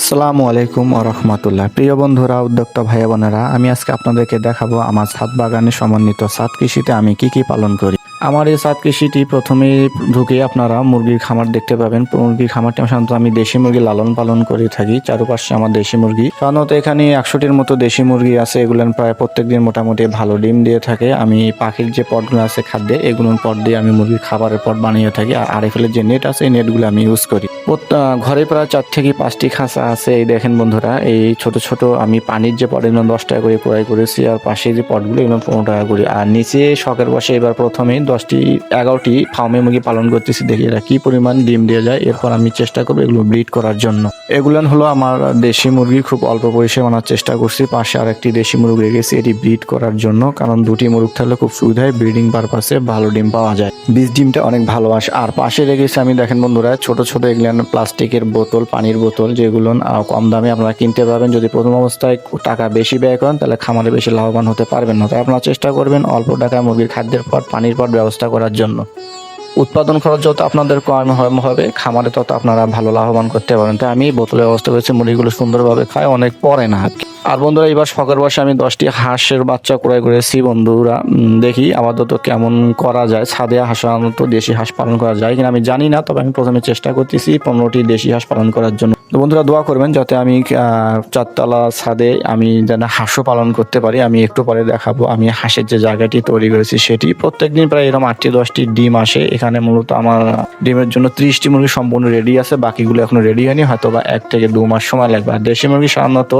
আসসালামু আলাইকুম রহমতুল্লাহ। প্রিয় বন্ধুরা, উদ্যোক্তা ভাই বোনেরা আমি আজকে আপনাদেরকে দেখাবো আমার ছাদ বাগানে সমন্বিত ছাদ কৃষিতে আমি কি কি পালন করি। আমার এই ছাদ কৃষিটি প্রথমে ঢুকে আপনারা মুরগির খামার দেখতে পাবেন। মুরগির খামারটি সাধারণত আমি দেশি মুরগি লালন পালন করে থাকি, চারপাশে আমার দেশি মুরগি। সাধারণত এখানে একশোটির মতো দেশি মুরগি আছে, এগুলো প্রায় প্রত্যেকদিন মোটামুটি ভালো ডিম দিয়ে থাকে। আমি পাখির যে পটগুলো আছে খাদ্যে এগুলোর পট দিয়ে আমি মুরগির খাবারের পট বানিয়ে থাকি। আর আরএফএল যে নেট আছে, এই নেটগুলো আমি ইউজ করি। ঘরে প্রায় চার থেকে পাঁচটি খাঁচা আছে, এই দেখেন বন্ধুরা, এই ছোট ছোট আমি পানির যে পট, এগুলো দশ টাকা করে ক্রয় করেছি, আর পাশে যে পটগুলো, এগুলো পনেরো টাকা করে। আর নিচে শখের বসে এবার প্রথমে দশটি, এগারোটি ফার্মে মুরগি পালন করতেছি, দেখি এরা কী পরিমাণ ডিম দিয়ে যায়। এরপর আমি চেষ্টা করব এগুলো ব্রিড করার জন্য। এগুলো হলো আমার দেশি মুরগি, খুব অল্প পয়সায় আনার চেষ্টা করছি। পাশে আর একটি দেশি মুরগি রেখেছি, এটি ব্রিড করার জন্য, কারণ দুটি মুরগ থাকলে খুব সুবিধা হয় ব্রিডিং পারপাসে ভালো ডিম পাওয়া যায়। বীজ ডিমটা অনেক ভালো আসে আর পাশে রেখেছি আমি, দেখেন বন্ধুরা, ছোট ছোট এগুলো প্লাস্টিকের বোতল, পানির বোতল যেগুলো কম দামে আপনারা কিনতে পারবেন। যদি প্রথম অবস্থায় টাকা বেশি ব্যয় করেন, তাহলে খামারে বেশি লাভবান হতে পারবেন না। তাই আপনারা চেষ্টা করবেন অল্প টাকায় মুরগির খাদ্যের পর, পানির পর ব্যবস্থা করার জন্য। উৎপাদন খরচ যত আপনাদের কম হবে- খামারে তত আপনারা ভালো লাভবান করতে পারেন তাই আমি বোতলে ব্যবস্থা করেছি, মুরগিগুলো সুন্দরভাবে খায়, অনেক পরে না আর বন্ধুরা, এবার শখের বসে আমি দশটি হাঁসের বাচ্চা ক্রয় করেছি বন্ধুরা। দেখি আপাতত কেমন করা যায়। ছাদে হাঁস সাধারণত দেশি হাঁস পালন করা যায় কিনা আমি জানি না, তবে আমি প্রথমে চেষ্টা করতেছি পনেরোটি দেশি হাঁস পালন করার জন্য। তো বন্ধুরা দোয়া করবেন যাতে আমি চারতলা ছাদে আমি যেন হাঁসও পালন করতে পারি। আমি একটু পরে দেখাবো। আমি হাঁসের যে জায়গাটি তৈরি করেছি সেটি প্রত্যেকদিন প্রায় এরকম আটটি, দশটি ডিম আসে। এখানে মূলত আমার ডিমের জন্য ত্রিশটি মুরগি সম্পূর্ণ রেডি আছে। বাকিগুলো এখনও রেডি হয়নি। হয়তো বা এক থেকে দু মাস সময় লাগবে। আর দেশি মুরগি সাধারণত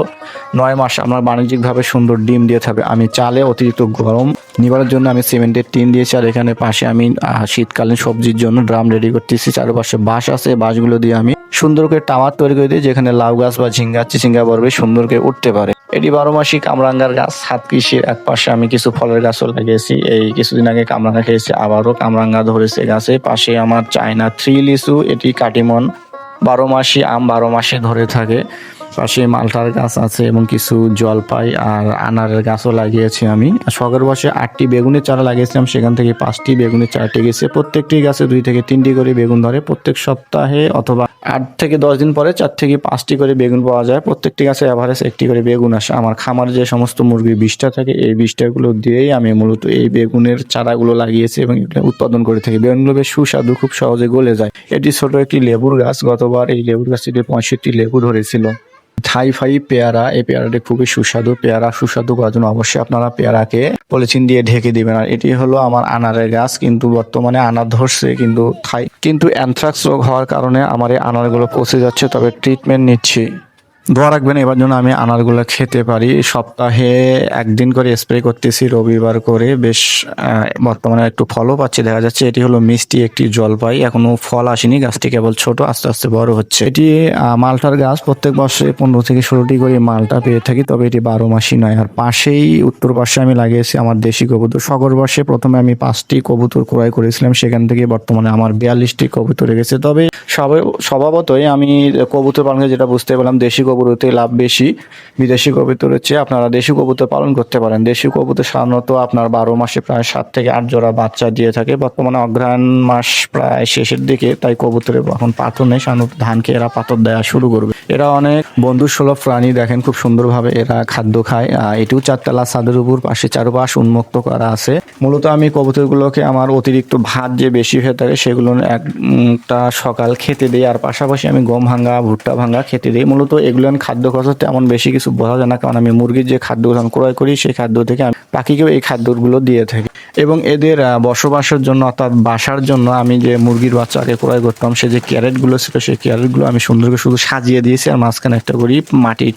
নয় মাস আমার বাণিজ্যিকভাবে সুন্দর ডিম দিয়ে থাকবে আমি চালে অতিরিক্ত গরম নিবারের জন্য আমি সিমেন্টের টিন দিয়েছি। আর এখানে পাশে আমি শীতকালীন সবজির জন্য ড্রাম রেডি করতেছি। চারপাশে বাঁশ আছে। বাঁশগুলো দিয়ে আমি সুন্দর করে টাওয়ার তৈরি করে দিই যেখানে লাউ গাছ বা ঝিঙ্গা চিচিঙ্গা বরবে সুন্দর করে উঠতে পারে। এটি বারো মাসিক কামরাঙ্গার গাছ হাত কৃষির এক পাশে আমি কিছু ফলের গাছও লাগিয়েছি। এই কিছুদিন আগে কামরাঙ্গা খেয়েছি, আবারও কামরাঙ্গা ধরেছে গাছে। পাশে আমার চায়না থ্রি লিচু, এটি কাটিমন। বারো মাসি আম বারো মাসে ধরে থাকে। পাশে মালটার গাছ আছে এবং কিছু জলপাই আর আনারের গাছও লাগিয়েছি আমি। শখের বসে আটটি বেগুনের চারা লাগিয়েছিলাম, সেখান থেকে পাঁচটি বেগুনের চারা টিকেছে প্রত্যেকটি গাছে দুই থেকে তিনটি করে বেগুন ধরে প্রত্যেক সপ্তাহে অথবা আট থেকে দশ দিন পরে চার থেকে পাঁচটি করে বেগুন পাওয়া যায়। প্রত্যেকটি গাছে অ্যাভারেজ একটি করে বেগুন আসে। আমার খামার যে সমস্ত মুরগির বিষটা থাকে, এই বিষটাগুলো দিয়েই আমি মূলত এই বেগুনের চারাগুলো লাগিয়েছি এবং এগুলো উৎপাদন করে থাকি। বেগুনগুলো বেশ সুস্বাদু, খুব সহজে গলে যায়। এটি ছোট একটি লেবুর গাছ, গতবার এই লেবুর গাছটিতে পঁয়ষট্টি লেবু ধরেছিল। থাই ফাই পেয়ারা, এই পেয়ারাটি খুবই সুস্বাদু। পেয়ারা সুস্বাদু করার জন্য অবশ্যই আপনারা পেয়ারাকে পলিথিন দিয়ে ঢেকে দিবেন। আর এটি হলো আমার আনারের গাছ, কিন্তু বর্তমানে আনার ধরছে কিন্তু থাই কিন্তু অ্যানথ্রাক্স রোগ হওয়ার কারণে আমার এই আনারগুলো পচে যাচ্ছে, তবে ট্রিটমেন্ট নিচ্ছি। দোয়া রাখবেন, এবার জন্য আমি আনারগুলো খেতে পারি। সপ্তাহে একদিন করে স্প্রে করতেছি, রবিবার করে বেশ বর্তমানে একটু ফলও পাচ্ছি, দেখা যাচ্ছে এটি হলো মিষ্টি একটি জলপাই, এখনও ফল আসেনি, গাছটি কেবল ছোট, আস্তে আস্তে বড় হচ্ছে। এটি মালটার গাছ, প্রত্যেক বছরে পনেরো থেকে ষোলোটি করে মালটা পেয়ে থাকি, তবে এটি বারো মাসই নয়। আর পাশেই উত্তর পাশে আমি লাগিয়েছি আমার দেশি কবুতর। সগর বর্ষে প্রথমে আমি পাঁচটি কবুতর ক্রয় করেছিলাম, সেখান থেকে বর্তমানে আমার বিয়াল্লিশটি কবুতর রেখেছে তবে সবে, স্বভাবতই আমি কবুতর পালনে যেটা বুঝতে পারলাম দেশি কবুতরতে লাভ বেশি। বিদেশি কবুতরের চেয়ে আপনারা দেশি কবুতর পালন করতে পারেন। দেশি কবুতর সাধারণত আপনার বারো মাসে প্রায় সাত থেকে আট জোড়া বাচ্চা দিয়ে থাকে। বর্তমানে অগ্রহায়ণ মাস প্রায় শেষের দিকে, তাই কবুতরে এখন পাথর নেই। সাধারণত ধানকে এরা পাথর দেওয়া শুরু করবে। এরা অনেক বন্ধু সুলভ প্রাণী দেখেন, খুব সুন্দরভাবে এরা খাদ্য খায়। এটিও চারতলা ছাদের উপর পাশে চারপাশ উন্মুক্ত করা আছে। মূলত আমি কবুতরগুলোকে আমার অতিরিক্ত ভাত যে বেশি হয়ে থাকে, সেগুলো একটা সকাল খেতে দিই। আর পাশাপাশি আমি গম ভাঙা, ভুট্টা ভাঙা খেতে দিই। মূলত এগুলো খাদ্য খরচ তেমন বেশি কিছু বোঝা যায় না, কারণ আমি মুরগির যে খাদ্য আমি ক্রয় করি, সেই খাদ্য থেকে আমি পাখিকেও এই খাদ্যগুলো দিয়ে থাকি। এবং এদের বসবাসের জন্য অর্থাৎ বাসার জন্য আমি যে মুরগির বাচ্চা আগে ক্রয় করতাম, সে যে ক্যারেটগুলো ছিল, সেই ক্যারেটগুলো আমি সুন্দর করে শুধু সাজিয়ে দিয়েছি আর মাঝখানে একটা করি মাটির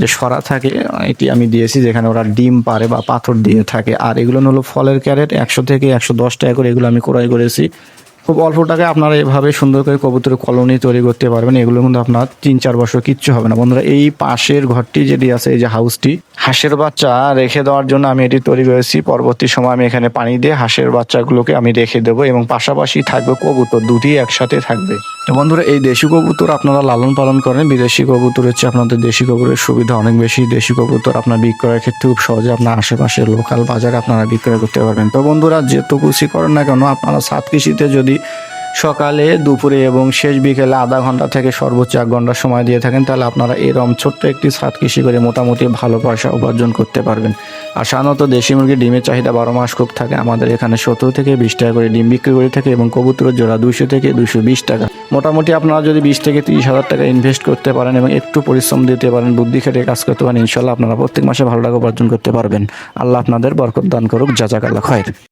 যে সরা থাকে, এটি আমি দিয়েছি যেখানে ওরা ডিম পারে বা পাথর দিয়ে থাকে। আর এগুলো হলো ফলের ক্যারেট, একশো থেকে একশো দশ টাকা করে এগুলো আমি ক্রয় করেছি। খুব অল্প টাকায় আপনারা এভাবে সুন্দর করে কবুতরের কলোনি তৈরি করতে পারবেন। এগুলো কিন্তু আপনার তিন চার বছর কিচ্ছু হবে না। বন্ধুরা, এই পাশের ঘরটি যেটি আছে, এই যে হাউসটি, হাঁসের বাচ্চা রেখে দেওয়ার জন্য আমি এটি তৈরি করেছি। পরবর্তী সময় আমি এখানে পানি দিয়ে হাঁসের বাচ্চাগুলোকে আমি রেখে দেবো এবং পাশাপাশি থাকবে কবুতর, দুটি একসাথে থাকবে। তো বন্ধুরা, এই দেশি কবুতর আপনারা লালন পালন করেন। বিদেশি কবুতর হচ্ছে আপনাদের দেশি কবুতরের সুবিধা অনেক বেশি। দেশি কবুতর আপনার বিক্রয়ের ক্ষেত্রে খুব সহজে আপনার আশেপাশে লোকাল বাজারে আপনারা বিক্রয় করতে পারবেন। তো বন্ধুরা যেটুকুছি করেন না কেন, আপনারা সাত কৃষিতে যদি সকালে, দুপুরে এবং শেষ বিকেলে আধা ঘণ্টা থেকে সর্বোচ্চ এক ঘণ্টা সময় দিয়ে থাকেন, তাহলে আপনারা এরম ছোট্ট একটি ছাদ কৃষি করে মোটামুটি ভালো পয়সা উপার্জন করতে পারবেন। আর সাধারণত দেশি মুরগির ডিমের চাহিদা বারো মাস খুব থাকে। আমাদের এখানে সত্তর থেকে বিশ টাকা করে ডিম বিক্রি করে থাকে এবং কবুতরের জোড়া দুশো থেকে দুশো বিশ টাকা। মোটামুটি আপনারা যদি বিশ থেকে তিরিশ হাজার টাকা ইনভেস্ট করতে পারেন এবং একটু পরিশ্রম দিতে পারেন, বুদ্ধি খেটে কাজ করতে পারেন ইনশাল্লাহ আপনারা প্রত্যেক মাসে ভালো টাকা উপার্জন করতে পারবেন। আল্লাহ আপনাদের বরকত দান করুক। জাজাকাল্লাহ খয়ের